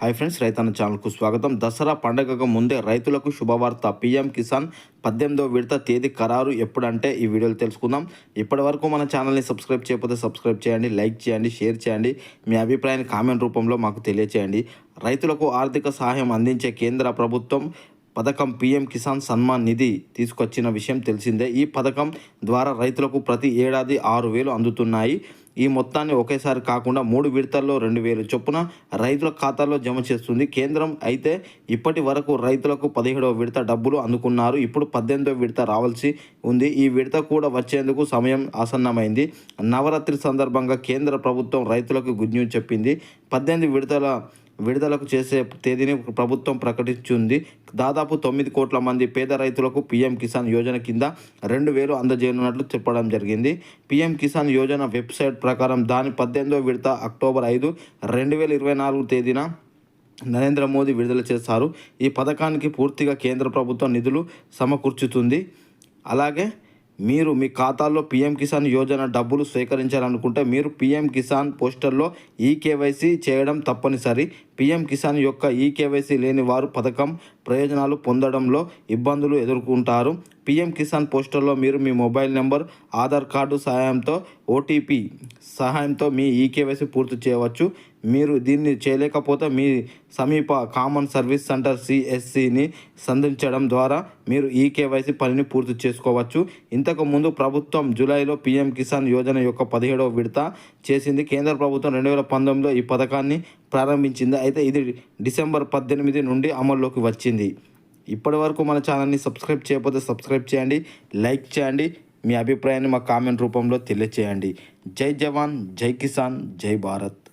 Hi friends రైతన్న ఛానల్కు స్వాగతం. దసరా పండగకు ముందే రైతులకు శుభవార్త. పీఎం కిసాన్ పద్దెనిమిదో విడత తేదీ ఖరారు ఎప్పుడంటే ఈ వీడియోలు తెలుసుకుందాం. ఇప్పటి వరకు మన ఛానల్ని సబ్స్క్రైబ్ చేయకపోతే సబ్స్క్రైబ్ చేయండి లైక్ చేయండి షేర్ చేయండి. మీ అభిప్రాయాన్ని కామెంట్ రూపంలో మాకు తెలియచేయండి. రైతులకు ఆర్థిక సహాయం అందించే కేంద్ర ప్రభుత్వం పథకం పీఎం కిసాన్ సన్మాన్ నిధి తీసుకొచ్చిన విషయం తెలిసిందే. ఈ పథకం ద్వారా రైతులకు ప్రతి ఏడాది ఆరు వేలు అందుతున్నాయి. ఈ మొత్తాన్ని ఒకేసారి కాకుండా మూడు విడతల్లో రెండు వేలు చొప్పున రైతుల ఖాతాలో జమ చేస్తుంది కేంద్రం. అయితే ఇప్పటి వరకు రైతులకు పదిహేడవ విడత డబ్బులు అందుకున్నారు. ఇప్పుడు పద్దెనిమిదవ విడత రావాల్సి ఉంది. ఈ విడత కూడా వచ్చేందుకు సమయం ఆసన్నమైంది. నవరాత్రి సందర్భంగా కేంద్ర ప్రభుత్వం రైతులకు గుడ్ న్యూస్ చెప్పింది. పద్దెనిమిది విడతల విడుదలకు చేసే తేదీని ప్రభుత్వం ప్రకటించింది. దాదాపు తొమ్మిది కోట్ల మంది పేద రైతులకు పీఎం కిసాన్ యోజన కింద రెండు వేలు అందజేయనున్నట్లు చెప్పడం జరిగింది. పీఎం కిసాన్ యోజన వెబ్సైట్ ప్రకారం దాని పద్దెనిమిదో విడత అక్టోబర్ ఐదు రెండు వేల ఇరవై నాలుగు తేదీన నరేంద్ర మోదీ విడుదల చేశారు. ఈ పథకానికి పూర్తిగా కేంద్ర ప్రభుత్వం నిధులు సమకూర్చుతుంది. అలాగే మీరు మీ ఖాతాల్లో పీఎం కిసాన్ యోజన డబ్బులు స్వీకరించాలనుకుంటే మీరు పీఎం కిసాన్ పోస్టర్లో ఈ కేవైసీ చేయడం తప్పనిసరి. పీఎం కిసాన్ యొక్క ఈ కేవైసీ లేని వారు పథకం ప్రయోజనాలు పొందడంలో ఇబ్బందులు ఎదుర్కొంటారు. పీఎం కిసాన్ పోస్టర్లో మీరు మీ మొబైల్ నెంబర్ ఆధార్ కార్డు సహాయంతో ఓటీపీ సహాయంతో మీ ఈ పూర్తి చేయవచ్చు. మీరు దీన్ని చేయలేకపోతే మీ సమీప కామన్ సర్వీస్ సెంటర్ సిఎస్సిని సంధించడం ద్వారా మీరు ఈ కేవైసీ పనిని పూర్తి చేసుకోవచ్చు. ఇంతకు ముందు ప్రభుత్వం జూలైలో పీఎం కిసాన్ యోజన యొక్క పదిహేడవ విడత చేసింది. కేంద్ర ప్రభుత్వం రెండు వేల పంతొమ్మిదిలో ఈ పథకాన్ని ప్రారంభించింది. అయితే ఇది డిసెంబర్ పద్దెనిమిది నుండి అమల్లోకి వచ్చింది. ఇప్పటి వరకు మన ఛానల్ని సబ్స్క్రైబ్ చేయకపోతే సబ్స్క్రైబ్ చేయండి లైక్ చేయండి మీ అభిప్రాయాన్ని మా కామెంట్ రూపంలో తెలియచేయండి. జై జవాన్ జై కిసాన్ జై భారత్.